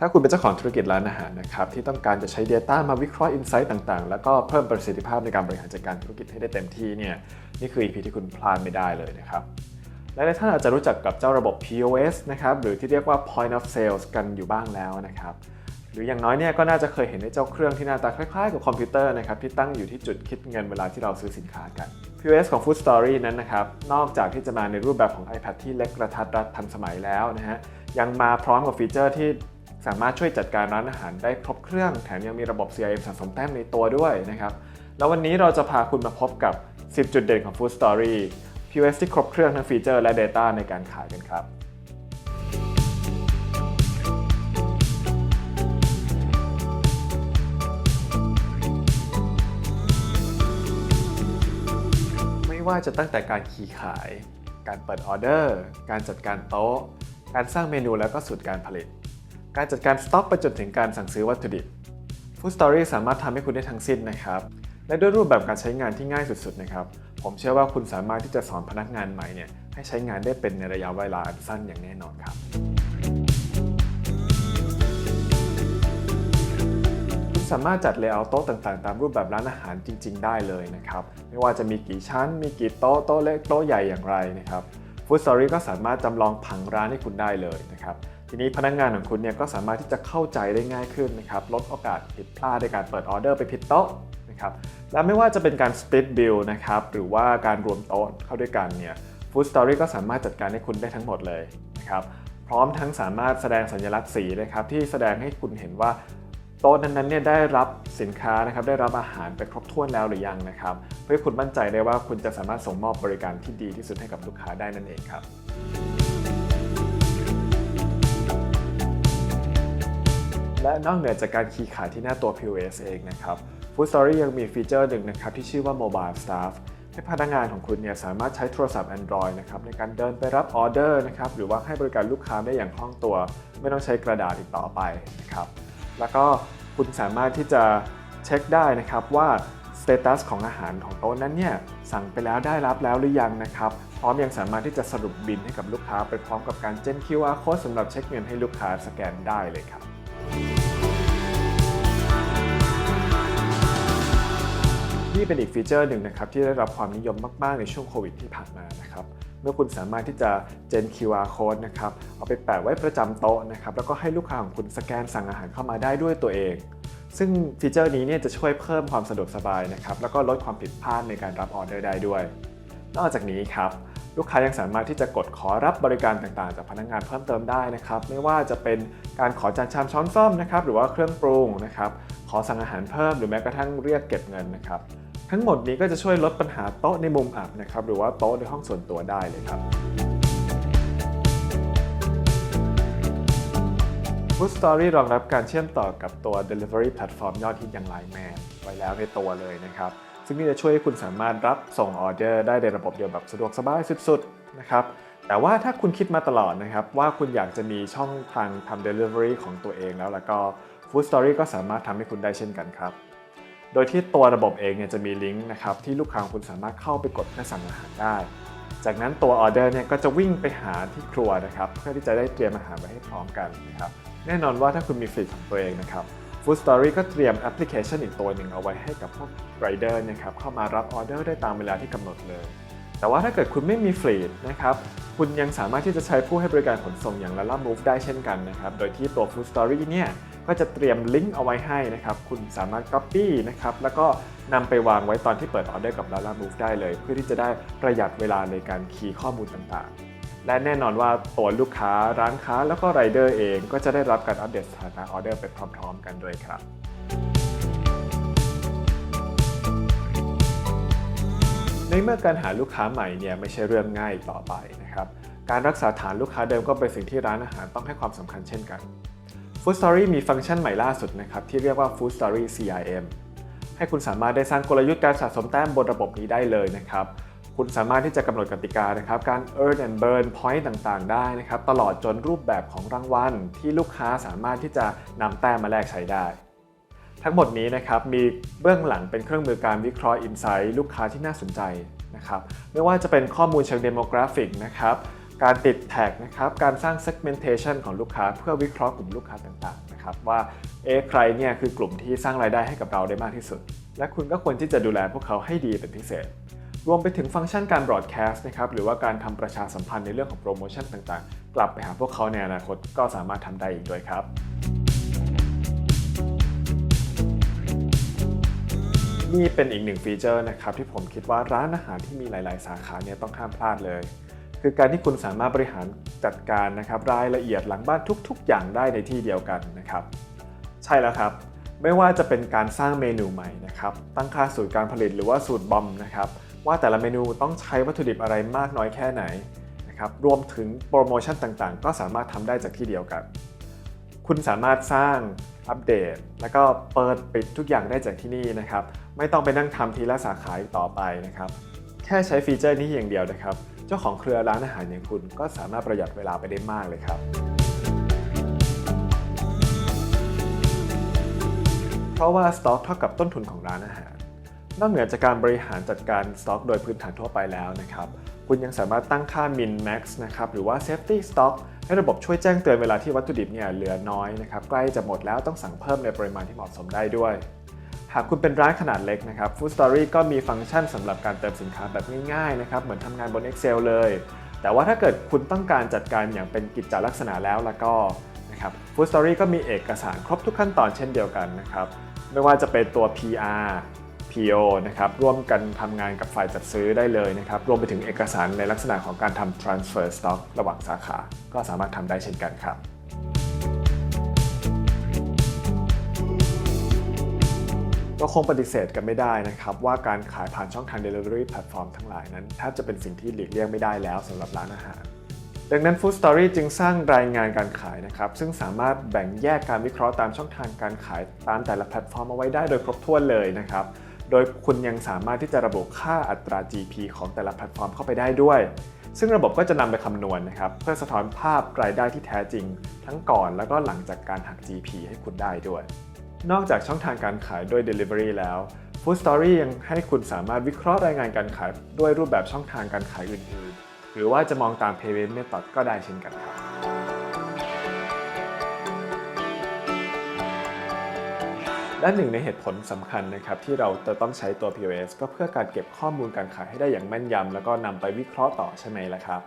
ถ้าคุณเป็นเจ้าของธุรกิจร้านอาหารนะครับที่ต้องการจะใช้ Data มาวิเคราะห์ Insight ต่างๆ แล้วก็เพิ่มประสิทธิภาพในการบริหารจัดการธุรกิจให้ได้เต็มที่เนี่ยนี่คือ EP ที่คุณพลาดไม่ได้เลยนะครับและท่านอาจจะรู้จักกับเจ้าระบบ POS นะครับหรือที่เรียกว่า Point of Sales กันอยู่บ้างแล้วนะครับหรืออย่างน้อยเนี่ยก็น่าจะเคยเห็นในเจ้าเครื่องที่หน้าตาคล้ายๆ กับคอมพิวเตอร์นะครับที่ตั้งอยู่ที่จุดคิดเงินเวลาที่เราซื้อสินค้ากัน POS ของ Food Story นั้นนะครับนอกจากที่จะมาในรูปแบบของ iPad ที่เล็กกระทัดรัดทันสมัยแล้วนะฮะยังมาพร้อมกับฟีเจอร์ที่ สามารถช่วยจัดการร้านอาหารได้ครบเครื่อง แถมยังมีระบบ CRM สะสมแต้มในตัวด้วยนะครับ แล้ววันนี้เราจะพาคุณมาพบกับ 10 จุดเด่นของ Food Story POS ที่ครบเครื่องทั้งฟีเจอร์และ Data ในการขายกันครับไม่ว่าจะตั้งแต่การคีย์ขาย การเปิดออเดอร์ การจัดการโต๊ะ การสร้างเมนูแล้วก็สูตรการผลิต การจัดการสต็อกไปจนถึงการสั่งซื้อวัตถุดิบ Food Story สามารถทำให้คุณได้ทั้งสิ้นนะครับ และด้วยรูปแบบการใช้งานที่ง่ายสุดๆนะครับ ผมเชื่อว่าคุณสามารถที่จะสอนพนักงานใหม่เนี่ยให้ใช้งานได้เป็นในระยะเวลาอันสั้นอย่างแน่นอนครับ คุณสามารถจัดเลเยอร์โต๊ะต่างๆ ตามรูปแบบร้านอาหารจริง ๆ ได้เลยนะครับ ไม่ว่าจะมีกี่ชั้น มีกี่โต๊ะ โต๊ะเล็ก โต๊ะใหญ่อย่างไรนะครับ Food Story ก็สามารถจำลองผังร้านให้คุณได้เลยนะครับ ทีนี้พนักงานของคุณเนี่ยก็สามารถที่จะเข้าใจได้ง่ายขึ้นนะครับลดโอกาสผิดพลาดในการเปิดออเดอร์ไปผิดโต๊ะนะครับและไม่ว่าจะเป็นการ split bill นะครับหรือว่าการรวมโต๊ะเข้าด้วยกันเนี่ย Food Story ก็สามารถจัดการให้คุณได้ทั้งหมดเลยนะครับพร้อมทั้งสามารถแสดงสัญลักษณ์สีนะครับที่แสดงให้คุณเห็นว่าโต๊ะนั้นๆเนี่ยได้รับสินค้านะครับได้รับอาหารไปครบถ้วนแล้วหรือยังนะครับ เพื่อให้คุณมั่นใจได้ว่าคุณจะสามารถส่งมอบบริการที่ดีที่สุดให้กับลูกค้าได้นั่นเองครับ และนอกเหนือจากการคีย์ขายที่หน้าตัว POS เองนะครับ Food Story ยังมีฟีเจอร์หนึ่งนะครับที่ชื่อว่า Mobile Staff ให้พนักงานของคุณเนี่ยสามารถใช้โทรศัพท์ Android นะครับในการเดินไปรับออเดอร์นะครับหรือว่าให้บริการลูกค้าได้อย่างคล่องตัว ไม่ต้องใช้กระดาษอีกต่อไปนะครับแล้วก็คุณสามารถที่จะเช็คได้นะครับว่าสเตตัสของอาหารของโต๊ะนั้นเนี่ยสั่งไปแล้วได้รับแล้วหรือยังนะครับพร้อมยังสามารถที่จะสรุปบินให้กับลูกค้า ไปพร้อมกับการเจน QR code สำหรับเช็คเงินให้ลูกค้าสแกนได้เลยครับ เป็นอีกฟีเจอร์หนึ่งนะครับที่ได้รับความนิยมมาก ๆ ในช่วงโควิดที่ผ่านมานะครับเมื่อคุณสามารถที่จะเจน QR code นะครับเอาไปแปะไว้ประจำโต๊ะนะครับแล้วก็ให้ลูกค้าของคุณสแกนสั่งอาหารเข้ามาได้ด้วยตัวเอง ซึ่งฟีเจอร์นี้เนี่ยจะช่วยเพิ่มความสะดวกสบายนะครับแล้วก็ลดความผิดพลาดในการรับออเดอร์ได้ด้วย นอกจากนี้ครับลูกค้ายังสามารถที่จะกดขอรับบริการต่างๆ จากพนักงานเพิ่มเติมได้นะครับไม่ว่าจะเป็นการขอจานชามช้อนส้อมนะครับหรือว่าเครื่องปรุงนะครับขอสั่งอาหารเพิ่มหรือแม้กระทั่งเรียกเก็บเงินนะครับ ทั้งหมดนี้ก็จะช่วยลดปัญหาโต๊ะในมุมอับนะครับหรือว่าโต๊ะในห้องส่วนตัวได้เลยครับ Food Story รองรับการเชื่อมต่อกับตัว Delivery Platform ยอดฮิตอย่าง Line Man ไว้แล้วในตัวเลยนะครับ ซึ่งนี่จะช่วยให้คุณสามารถรับส่งออเดอร์ได้ในระบบเดียวแบบสะดวกสบายสุดๆนะครับแต่ว่าถ้าคุณคิดมาตลอดนะครับ ว่าคุณอยากจะมีช่องทางทำ Delivery ของตัวเองแล้วแล้วก็ Food Story ก็สามารถทำให้คุณได้เช่นกันครับ โดยที่ตัวระบบเองเนี่ยจะมีลิงก์นะครับที่ลูกค้าของคุณสามารถเข้าไปกดเพื่อสั่งอาหารได้ จากนั้นตัวออเดอร์เนี่ยก็จะวิ่งไปหาที่ครัวนะครับเพื่อที่จะได้เตรียมอาหารไว้ให้พร้อมกันนะครับแน่นอนว่าถ้าคุณมีฟลีของตัวเองนะครับ Food Story ก็เตรียมแอปพลิเคชันอีกตัวหนึ่งเอาไว้ให้กับพวกไรเดอร์นะครับเข้ามารับออเดอร์ได้ตามเวลาที่กำหนดเลย แต่ว่าถ้าเกิดคุณไม่มีฟลีนะครับคุณยังสามารถที่จะใช้ผู้ให้บริการขนส่งอย่าง Lala Move ได้เช่นกันนะครับโดยที่ตัว Food Story เนี่ย ก็จะเตรียมลิงก์เอาไว้ให้นะครับ คุณสามารถ Copy นะครับ แล้วก็นำไปวางไว้ตอนที่เปิดออเดอร์กับ Lala Move ได้เลย เพื่อที่จะได้ประหยัดเวลาในการคีย์ข้อมูลต่างๆ และแน่นอนว่าตัวลูกค้าร้านค้าแล้วก็ไรเดอร์เองก็จะได้รับการอัปเดตสถานะออเดอร์ไปพร้อม ๆ กันด้วยครับในเมื่อการหาลูกค้าใหม่เนี่ยไม่ใช่เรื่องง่ายต่อไปนะครับ การรักษาฐานลูกค้าเดิมก็เป็นสิ่งที่ร้านอาหารต้องให้ความสำคัญเช่นกัน Food Story มีฟังก์ชันใหม่ล่าสุดนะครับที่เรียกว่า Food Story CRM ให้คุณสามารถได้สร้างกลยุทธ์การสะสมแต้มบนระบบนี้ได้เลยนะครับ คุณสามารถที่จะกำหนดกติกานะครับ การ earn and burn point ต่างๆ ได้นะครับ ตลอดจนรูปแบบของรางวัลที่ลูกค้าสามารถที่จะนำแต้มมาแลกใช้ได้ ทั้งหมดนี้นะครับมีเบื้องหลังเป็นเครื่องมือการวิเคราะห์ Insight ลูกค้าที่น่าสนใจนะครับไม่ว่าจะเป็นข้อมูลเชิงเดโมกราฟิกนะครับ การติดแท็กนะครับการสร้าง segmentation ของลูกค้า เพื่อวิเคราะห์กลุ่มลูกค้าต่างๆนะครับว่าเอ๊ะใครเนี่ยคือกลุ่มที่สร้างรายได้ให้กับเราได้มากที่สุด และคุณก็ควรที่จะดูแลพวกเขาให้ดีเป็นพิเศษ รวมไปถึงฟังก์ชันการ broadcast นะครับหรือว่าการทำประชาสัมพันธ์ในเรื่องของโปรโมชั่นต่างๆ กลับไปหาพวกเขาในอนาคตก็สามารถทำได้อีกด้วยครับนี่เป็นอีกหนึ่งฟีเจอร์นะครับที่ผมคิดว่าร้านอาหารที่มีหลาย ๆ สาขาเนี่ยต้องห้ามพลาดเลย คือการที่คุณสามารถบริหารจัดการนะครับรายละเอียดหลังบ้านทุก ๆ อย่างได้ในที่เดียวกันนะครับ ใช่แล้วครับ ไม่ว่าจะเป็นการสร้างเมนูใหม่นะครับ ตั้งค่าสูตรการผลิตหรือว่าสูตรบอมนะครับ ว่าแต่ละเมนูต้องใช้วัตถุดิบอะไรมากน้อยแค่ไหนนะครับรวมถึงโปรโมชั่นต่างๆ ก็สามารถทำได้จากที่เดียวกัน คุณสามารถสร้างอัปเดต แล้วก็เปิดปิดทุกอย่างได้จากที่นี่นะครับ ไม่ต้องไปนั่งทำทีละสาขาอีกต่อไปนะครับ แค่ใช้ฟีเจอร์นี้อย่างเดียวนะครับ เจ้าของเครือร้านอาหารอย่างคุณก็สามารถประหยัดเวลาไปได้มากเลยครับเพราะว่าสต็อกเท่ากับต้นทุนของร้านอาหาร นอกเหนือจากการบริหารจัดการสต็อกโดยพื้นฐานทั่วไปแล้วนะครับ คุณยังสามารถตั้งค่า min max นะครับหรือว่า safety stock ให้ระบบช่วยแจ้งเตือนเวลาที่วัตถุดิบเนี่ยเหลือน้อยนะครับใกล้จะหมดแล้วต้องสั่งเพิ่มในปริมาณที่เหมาะสมได้ด้วย หากคุณเป็นร้านขนาดเล็กนะครับ Food Story ก็มีฟังก์ชันสำหรับการเติมสินค้าแบบง่ายๆนะครับเหมือนทำงานบน Excel เลย แต่ว่าถ้าเกิดคุณต้องการจัดการอย่างเป็นกิจจลักษณะแล้วแล้วก็นะครับ Food Story ก็มีเอกสารครบทุกขั้นตอนเช่นเดียวกันนะครับไม่ว่าจะเป็นตัว PR PO นะครับร่วมกันทำงานกับฝ่ายจัดซื้อได้เลยนะครับรวมไปถึงเอกสารในลักษณะของการทำ transfer stock ระหว่างสาขา ก็สามารถทำได้เช่นกันครับ ก็คงปฏิเสธกันไม่ได้นะครับ ว่าการขายผ่านช่องทาง Delivery Platform ทั้งหลายนั้นแทบจะเป็นสิ่งที่หลีกเลี่ยงไม่ได้แล้วสำหรับร้านอาหาร ดังนั้น Food Story จึงสร้างรายงานการขายนะครับ ซึ่งสามารถแบ่งแยกการวิเคราะห์ตามช่องทางการขายตามแต่ละแพลตฟอร์มเอาไว้ได้โดยครบถ้วนเลยนะครับ โดยคุณยังสามารถที่จะระบุค่าอัตรา GP ของแต่ละแพลตฟอร์มเข้าไปได้ด้วย ซึ่งระบบก็จะนำไปคำนวณนะครับ เพื่อสะท้อนภาพรายได้ที่แท้จริง ทั้งก่อนแล้วก็หลังจากการหัก GP ให้คุณได้ด้วย นอกจากช่องทางการขายด้วย Delivery แล้ว Food Story ยังให้คุณสามารถวิเคราะห์รายงานการขายด้วยรูปแบบช่องทางการขายอื่นๆ หรือว่าจะมองตาม Payment Method ก็ได้เช่นกันครับและหนึ่งในเหตุผลสำคัญนะครับที่เราจะต้องใช้ตัว POS ก็เพื่อการเก็บข้อมูลการขายให้ได้อย่างแม่นยำแล้วก็นำไปวิเคราะห์ต่อใช่ไหมล่ะครับ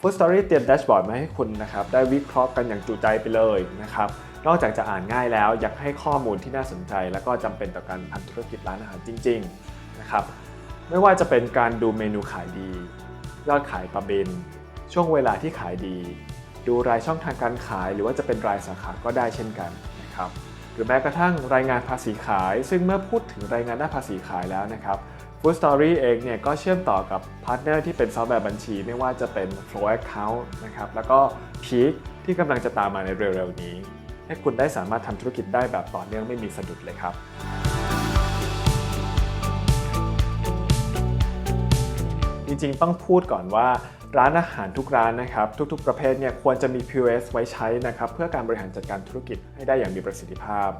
Food Story เตรียมแดชบอร์ดมาให้คุณนะครับได้วิเคราะห์กันอย่างจุใจไปเลยนะครับ นอกจากจะอ่านง่ายแล้วยากให้ข้อมูลที่น่าสนใจ และก็จำเป็นต่อการทำธุรกิจร้านอาหารจริงๆนะครับไม่ว่าจะเป็นการดูเมนูขายดี ยอดขายต่อบินช่วงเวลาที่ขายดี ดูรายช่องทางการขาย หรือว่าจะเป็นรายสาขาก็ได้เช่นกันนะครับหรือแม้กระทั่งรายงานภาษีขาย ซึ่งเมื่อพูดถึงรายงานด้าภาษีขายแล้วนะครับ Food Story เองเนี่ยก็เชื่อมต่อกับพาร์ทเนอร์ที่เป็นซอฟต์แวร์บัญชี ไม่ว่าจะเป็น Flow Account นะครับแล้วก็ Peak ที่กำลังจะตามมาในเร็วๆนี้ ให้คุณได้สามารถทำธุรกิจได้แบบต่อเนื่องไม่มีสะดุดเลยครับจริงๆ ต้องพูดก่อนว่าร้านอาหารทุกร้านนะครับ ทุกๆ ประเภทเนี่ยควรจะมี POS ไว้ใช้นะครับ เพื่อการบริหารจัดการธุรกิจให้ได้อย่างมีประสิทธิภาพ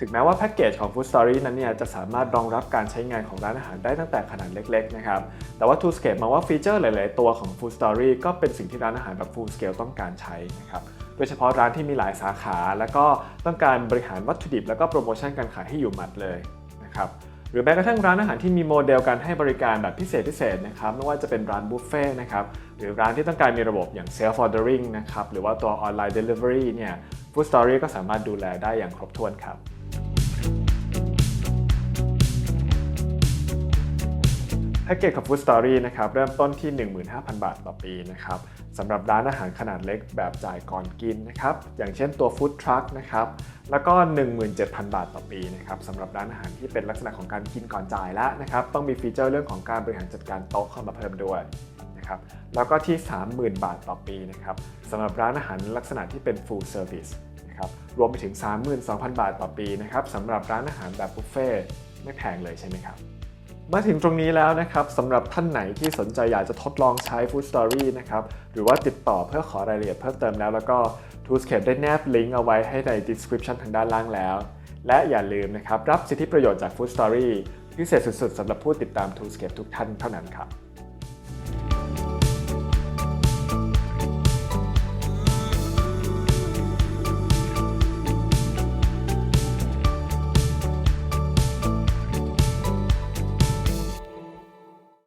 ถึงแม้ว่าแพ็กเกจของ Food Story นั้นเนี่ยจะสามารถรองรับการใช้งานของร้านอาหารได้ตั้งแต่ขนาดเล็ก ๆ นะครับ แต่ว่า Two Scale มองว่าฟีเจอร์หลาย ๆ ตัวของ Food Story ก็เป็นสิ่งที่ร้านอาหารแบบ Full Scale ต้องการใช้นะครับ โดยเฉพาะร้านที่มีหลายสาขา แล้วก็ต้องการบริหารวัตถุดิบ แล้วก็โปรโมชั่นการขายให้อยู่หมัดเลยนะครับหรือแม้กระทั่งร้านอาหารที่มีโมเดลการให้บริการแบบพิเศษพิเศษนะครับไม่ว่าจะเป็นร้านบุฟเฟ่ต์นะครับหรือร้านที่ต้องการมีระบบอย่าง self ordering นะครับหรือว่าตัวออนไลน์ delivery เนี่ย Food Story ก็สามารถดูแลได้อย่างครบถ้วนครับ แพ็กเกจของ Food Story นะครับเริ่มต้นที่ 15,000 บาทต่อปีนะครับสำหรับร้านอาหารขนาดเล็กแบบจ่ายก่อนกินนะครับอย่างเช่นตัว Food Truck นะครับแล้วก็ 17,000 บาทต่อปีนะครับสำหรับร้านอาหารที่เป็นลักษณะของการกินก่อนจ่ายแล้วนะครับต้องมีฟีเจอร์เรื่องของการบริหารจัดการโต๊ะเข้ามาเพิ่มด้วยนะครับแล้วก็ที่ 30,000 บาทต่อปีนะครับสำหรับร้านอาหารลักษณะที่เป็น Full Service นะครับรวมไปถึง 32,000 บาทต่อปีนะครับสำหรับร้านอาหารแบบบุฟเฟ่ไม่แพงเลยใช่ไหมครับ มาถึงตรงนี้แล้วนะครับสำหรับท่านไหนที่สนใจอยากจะทดลองใช้ Food Story นะครับหรือว่าติดต่อเพื่อขอรายละเอียดเพิ่มเติมแล้ว แล้วก็ t o o s c a p e ได้แนบลิงก์เอาไว้ให้ใน description ทางด้านล่างแล้ว และอย่าลืมนะครับรับสิทธิประโยชน์จาก Food Story พิเศษสุดๆสำหรับผู้ติดตาม t o o s c a p e ทุกท่านเท่านั้นครับ